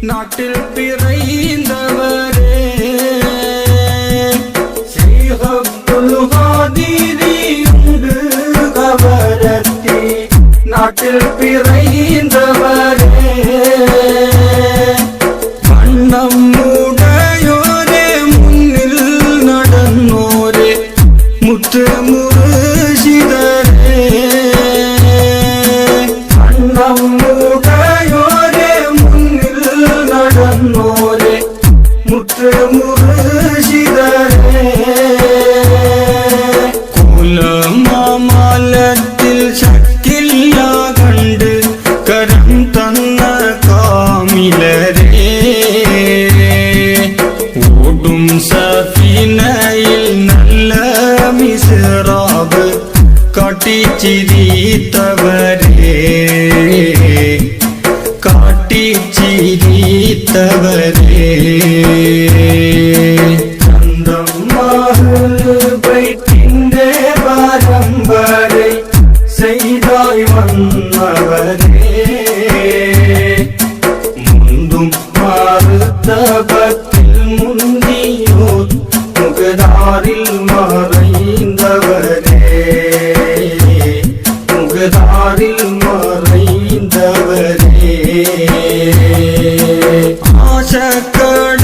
நாட்டில் பிறைந்தவரே. நாட்டில் பிறைந்தவரே. மன்னம் உடையோரே முன்னில் நடந்தோரே முற்று முறு காட்டி சிரித்தவரே. காட்டி சிரித்தவரே. பரம்பரை செய்தாய் வந்தவரே. முந்தும் மாறுத்தபத்தில் முந்தியோ முகதாரில் மறைந்தவரே. ஆறில் மறைந்தவரே. ஆசக்கட